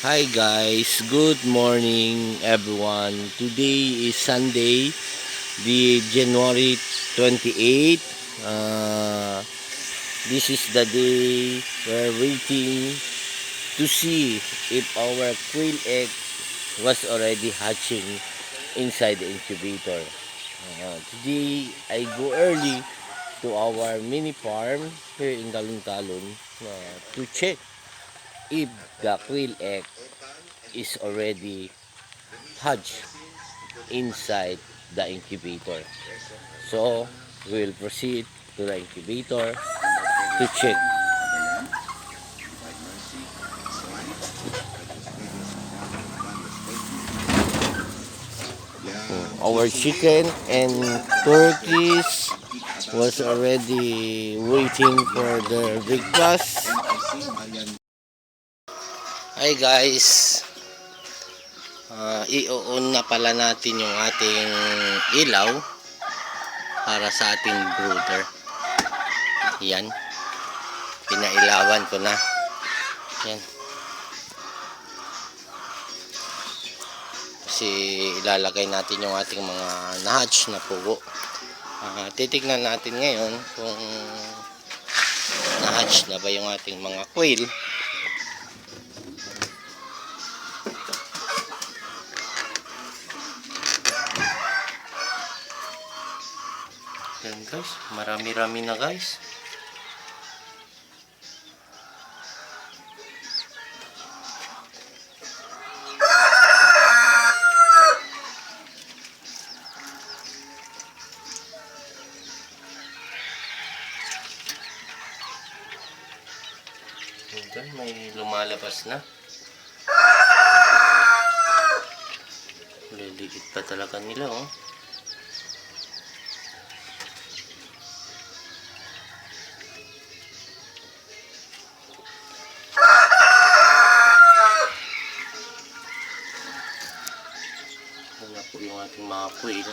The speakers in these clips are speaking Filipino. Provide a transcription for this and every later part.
Hi guys, good morning everyone. Today is Sunday, the January 28. Uh, this is the day we're waiting to see if our quail egg was already hatching inside the incubator. Uh, today I go early to our mini farm here in Talon-Talon uh, to check if the quail egg is already hatched inside the incubator. So, we will proceed to the incubator to check. Our chicken and turkeys was already waiting for their breakfast. Hi guys. Ah, i-on na pala natin yung ating ilaw para sa ating brooder. Yan. Pinailawan ko na. Yan. Kasi ilalagay natin yung ating mga na-hatch na pugo. Ah, titignan natin ngayon kung na-hatch na ba yung ating mga quail. Yan guys, marami-rami na guys. Yan, may lumalabas na. Liliit pa talaga nila oh. Ating mga quail.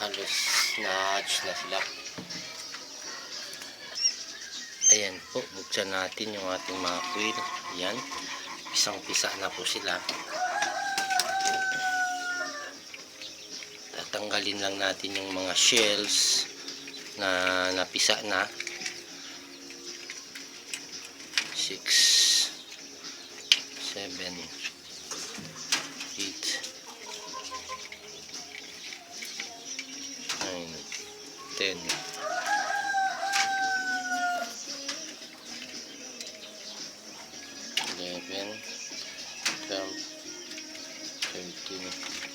Halos na-hatch na sila. Ayan po, buksan natin yung ating mga quail. Ayan, pisang-pisa na po sila. Tatanggalin lang natin yung mga shells na napisa na. 6 7 ten. Eleven, twelve, thirteen.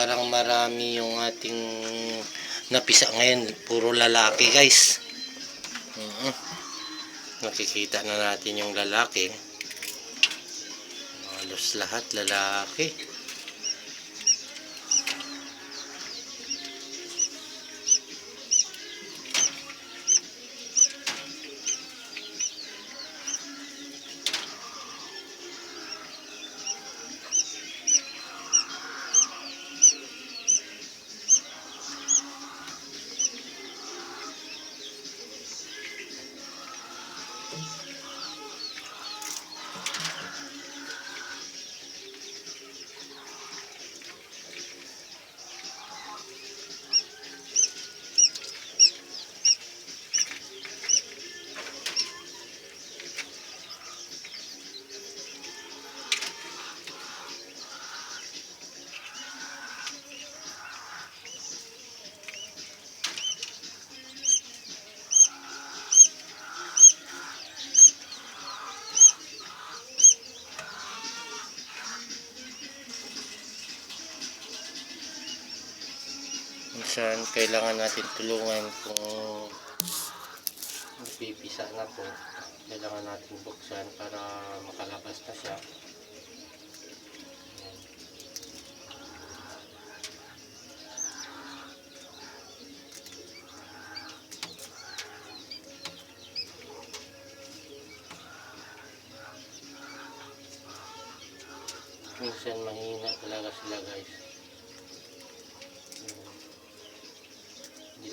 Parang marami yung ating napisa ngayon. Puro lalaki guys. Mhm. nakikita na natin yung lalaki. Halos lahat lalaki Buksan. Kailangan natin tulungan kung napipisa na po. Kailangan natin buksan para makalabas na siya. Minsan mahina talaga sila guys Hmm. hindi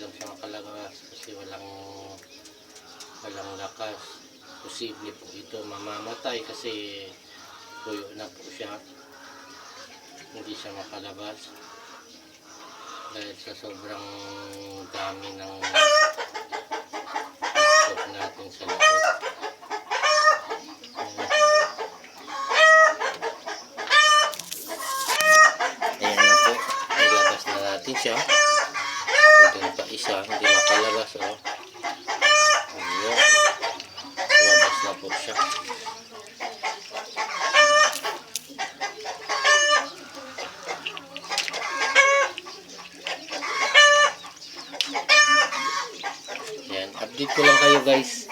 makalabas kasi walang walang lakas. Posible po ito mamamatay kasi tuyo na po siya. Hindi siya makalabas. Dahil sa sobrang dami ng stock natin sa loob Ayan. Na natin siya. Isa. Hindi makalabas. Oh. Ayan. Lumabas na po siya. Ayan. Update ko lang kayo guys.